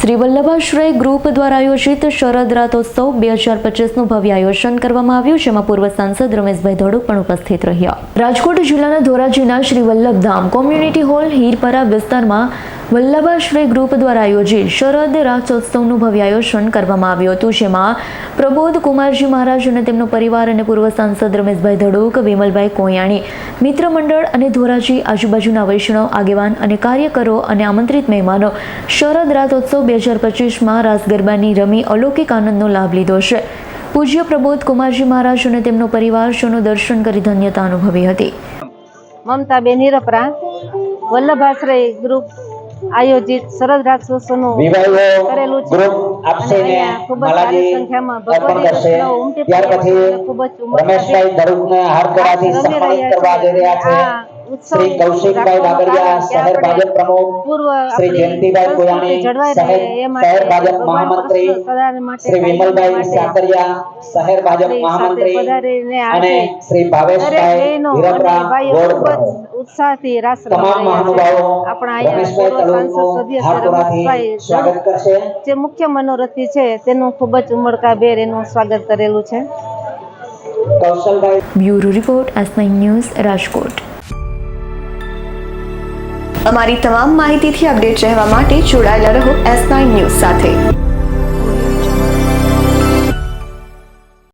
Shri વલ્લભાશ્રય group દ્વારા આયોજિત શરદ રાતોત્સવ બે હજાર પચીસનું ભવ્ય આયોજન કરવામાં આવ્યું, જેમાં પૂર્વ સાંસદ રમેશભાઈ ધોળક પણ ઉપસ્થિત રહ્યા. રાજકોટ જિલ્લાના ધોરાજીના શ્રી વલ્લભધામ કોમ્યુનિટી હોલ, હીરપરા વિસ્તારમાં વલ્લભાશ્રય ગ્રુપ દ્વારા આયોજિત શરદ રાસોત્સવનું ભવ્ય આયોજન કરવામાં આવ્યું હતું, જેમાં પ્રબોધ કુમારજી મહારાજ અને તેમનો પરિવાર અને પૂર્વ સાંસદ રમેશભાઈ ધડુક, વિમલભાઈ કોયાણી, મિત્ર મંડળ અને ધોરાજી આજુબાજુના વૈષ્ણવ આગેવાન અને કાર્યકરો અને આમંત્રિત મહેમાનો શરદ રાસોત્સવ બે હજાર પચીસમાં રાસ ગરબાની રમી અલૌકિક આનંદનો લાભ લીધો છે. પૂજ્ય પ્રબોધ કુમારજી મહારાજ અને તેમનો પરિવાર શોનું દર્શન કરી ધન્યતા અનુભવી હતી. મમતા બેન, હિરપરા, વલ્લભાશ્રય ગ્રુપ આયોજિત સરસ રાક્ષસોનું વિવાહીઓ કરેલું છે. આપશે અને ને અહીંયા ખૂબ જ સારી માલાજી સંખ્યામાં અર્પણ ભગવતી કરશે વૈષ્ણવ ઉમટી ત્યાર પડ્યા પછી છે. ખૂબ જ ઉમળકા રમેશભાઈ ધડુકને હારકરાથી રમી સન્માનિત રહ્યા કરવા છે. જઈ રહ્યા છે આ ઉત્સવ શ્રી કૌશિકભાઈ રાખવાનું બાબરિયા કારણ કે શહેર આપણે ભાજપ પ્રમુખ પૂર્વ શ્રી આપણી જયંતિભાઈ સંસ્કૃતિ કોયાણી જળવાઈ શહેર રહે એ માટે શહેર ભાજપ ભગવાન મહામંત્રી કૃષ્ણ સદાને માટે શ્રી કાયમ વિમલભાઈ માટે સાતરિયા શહેર ભાજપ આપણી મહામંત્રી સાથે પધારીને આજે અને શ્રી દરેક ભાવેશભાઈ બહેનો અને હીરપરા ભાઈઓ વોર્ડ ખૂબ પ્રમુખ જ ઉત્સાહથી રાસ રમી તમામ રહ્યા છે. મહાનુભાવો આપણા અહીંયા રમેશભાઈ પૂર્વ સાંસદ તળુકનું સદસ્ય હાર્દોરાથી રમેશભાઈ સ્વાગત કરશે જે મુખ્ય મનોરથી છે તેનું ખૂબ જ ઉમળકાભેર એનું સ્વાગત કરેલું છે. Kaushalbhai. Bureau report S news Rajkot. અમારી તમામ માહિતીથી અપડેટ રહેવા માટે જોડાયેલા રહો એસ ન્યૂઝ સાથે.